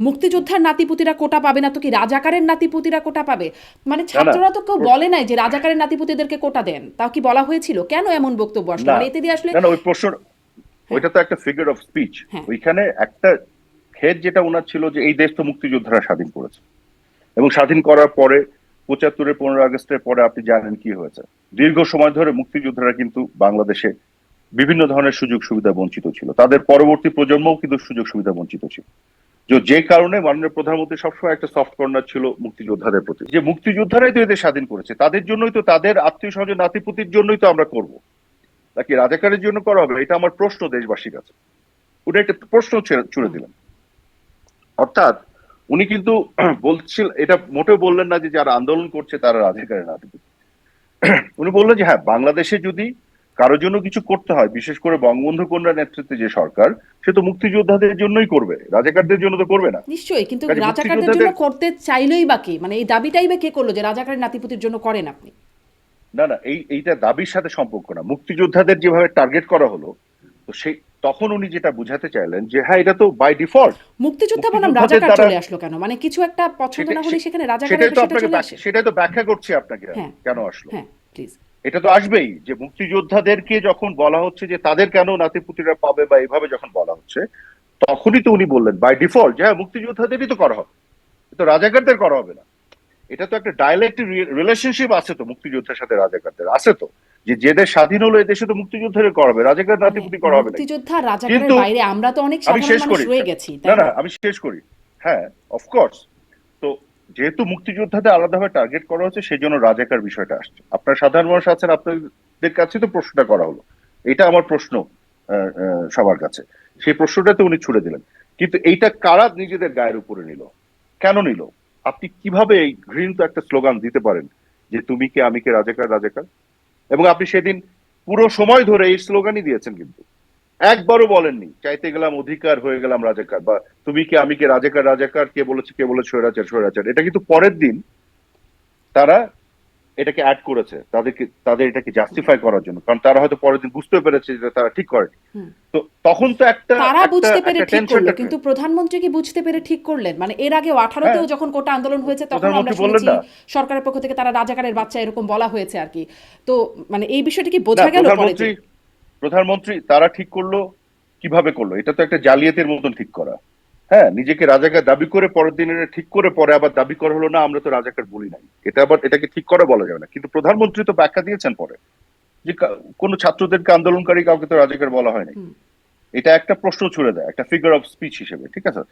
মুক্তিযোদ্ধার নাতিপুতিরা কোটা পাবে না তো কি রাজাকারের নাতিপুতিরা কোটা পাবে? মানে ছাত্ররা তো কেউ বলে নাই যে রাজাকারের নাতিপুতিদেরকে কোটা দেন। তাও কি বলা হয়েছিল? কেন এমন বক্তব্য আসলো? মানে এতে দিয়ে আসলে না ওই প্রশ্ন ওইটা তো একটা ফিগার অফ স্পিচ হ্যাঁ। ওইখানে একটা খেদ যেটা ওনার ছিল যে এই দেশ তো মুক্তিযোদ্ধারা স্বাধীন করেছে। এবং স্বাধীন করার পরে পঁচাত্তরের পনেরো আগস্টের পরে আপনি জানেন কি হয়েছে। দীর্ঘ সময় ধরে মুক্তিযোদ্ধারা কিন্তু বাংলাদেশে বিভিন্ন ধরনের সুযোগ সুবিধা বঞ্চিত ছিল। তাদের পরবর্তী প্রজন্মও কিন্তু সুযোগ সুবিধা বঞ্চিত ছিল। যে কারণে মাননীয় প্রধানমন্ত্রী সবসময় একটা সফট কর্নার ছিল মুক্তিযোদ্ধাদের প্রতি। যে মুক্তিযোদ্ধারাই তো এদের স্বাধীন করেছে, তাদের জন্যই তো তাদের আত্মীয় স্বজন, নাতিপুতির জন্যই তো আমরা করব। নাকি রাজাকারের জন্য করা হবে? এটা আমার প্রশ্ন দেশবাসীর কাছে। উনি একটা প্রশ্ন ছুড়ে দিলেন। অর্থাৎ উনি কিন্তু বলছিল, এটা মোটেও বললেন না যে যারা আন্দোলন করছে তারা রাজাকারের নাতিপুতি। উনি বললেন যে হ্যাঁ বাংলাদেশে যদি কারোর জন্য কিছু করতে হয় বিশেষ করে বঙ্গবন্ধু কন্যা নেতৃত্বে যে সরকার সে তো মুক্তিযোদ্ধাদের জন্যই করবে রাজাকারদের জন্য তো করবে না। নিশ্চয়ই কিন্তু রাজাকারদের জন্য করতে চাইলেই বা কি? মানে এই দাবিটাই বা কে করল যে রাজাকারের নাতিপুতির জন্য করেন আপনি? না না এই এইটা দাবির সাথে সম্পর্ক না। মুক্তিযোদ্ধাদের যেভাবে টার্গেট করা হলো তো সেই তখন উনি যেটা বুঝাতে চাইলেন যে হ্যাঁ এটা তো বাই ডিফল্ট মুক্তিযোদ্ধা বনাম রাজাকার চলে আসলো কেন? মানে কিছু একটা পছন্দ না হলে সেখানে তো আপনাকে চলে ব্যাখ্যা- তো ব্যাখ্যা করছি আপনাকে হ্যাঁ। কেন আসলো? হ্যাঁ প্লিজ এটা তো আসবেই যে মুক্তিযোদ্ধাদেরকে যখন বলা হচ্ছে যে তাদের কেন নাতিপুতিরা পাবে বা এইভাবে যখন বলা হচ্ছে তখনই তো উনি বললেন বাই ডিফল্ট যে হ্যাঁ মুক্তিযোদ্ধাদেরই তো করা হবে। তো রাজাকারদের করা হবে না। এটা তো একটা ডাইলেক্ট রিলেশনশিপ আছে তো মুক্তিযোদ্ধার সাথে রাজাকারদের আছে তো। যে যে দেশ স্বাধীন হলো এই দেশে তো মুক্তিযোদ্ধাদের করা হবে রাজাকার নাতিপুতি করা হবে না। মুক্তিযোদ্ধা রাজাকারের বাইরে আমরা তো অনেক সাধারণ মানুষ রয়ে গেছি না না আমি শেষ করি। হ্যাঁ অফকোর্স তো যেহেতু মুক্তিযোদ্ধাদের আলাদাভাবে টার্গেট করা হচ্ছে সেই জন্য রাজাকার বিষয়টা আসছে। আপনার সাধারণ মানুষ আছেন, আপনাদের কাছে তো প্রশ্নটা করা হলো। এটা আমার প্রশ্ন সবার কাছে। সেই প্রশ্নটাতে উনি ছুড়ে দিলেন। কিন্তু এইটা কারা নিজেদের গায়ের উপরে নিল? কেন নিল? আপনি কীভাবে এই ঘৃণিত একটা স্লোগান দিতে পারেন যে তুমি কে, আমি কে, রাজাকার রাজাকার? এবং আপনি সেদিন পুরো সময় ধরে এই স্লোগানই দিয়েছেন কিন্তু। একবারও বলেননি চাইতে গেলাম অধিকার হয়ে গেলাম রাজাকার। বা তুমি কি আমি কে রাজাকার রাজাকার কে বলেছে কে বলেছে স্বৈরাচার স্বৈরাচার। এটা কিন্তু পরের দিন তারা এটাকে অ্যাড করেছে তাদেরকে তাদের এটাকে জাস্টিফাই করার জন্য। কারণ তারা হয়তো পরের দিন বুঝতে পেরেছে যে তারা ঠিক করেনি। হুম। তো তখন তো একটা তারা বুঝতে পেরে ঠিক করল কিন্তু প্রধানমন্ত্রী কি বুঝতে পেরে ঠিক করলেন? মানে এর আগে আঠারোতেও হ্যাঁ। যখন কোটা আন্দোলন হয়েছে তখন আমরা শুনেছি। সরকারের পক্ষ থেকে তারা রাজাকারের বাচ্চা এরকম বলা হয়েছে আর কি। তো মানে এই বিষয়টা কি বোঝা গেল পরে প্রধানমন্ত্রী তারা ঠিক করল কীভাবে করল? এটা তো একটা জালিয়াতের মতন ঠিক করা। হ্যাঁ নিজেকে রাজাকার দাবি করে পরের দিন ঠিক করে পরে আবার দাবি করা হলো না আমরা তো রাজাকার বলি নাই। এটা আবার এটাকে ঠিক করে বলা যাবে না। কিন্তু প্রধানমন্ত্রী তো ব্যাখ্যা দিয়েছেন পরে যে কোনো ছাত্রদেরকে আন্দোলনকারী কাউকে তো রাজাকার বলা হয়নি। এটা একটা প্রশ্ন ছুড়ে দেয় একটা ফিগার অফ স্পিচ হিসেবে ঠিক আছে?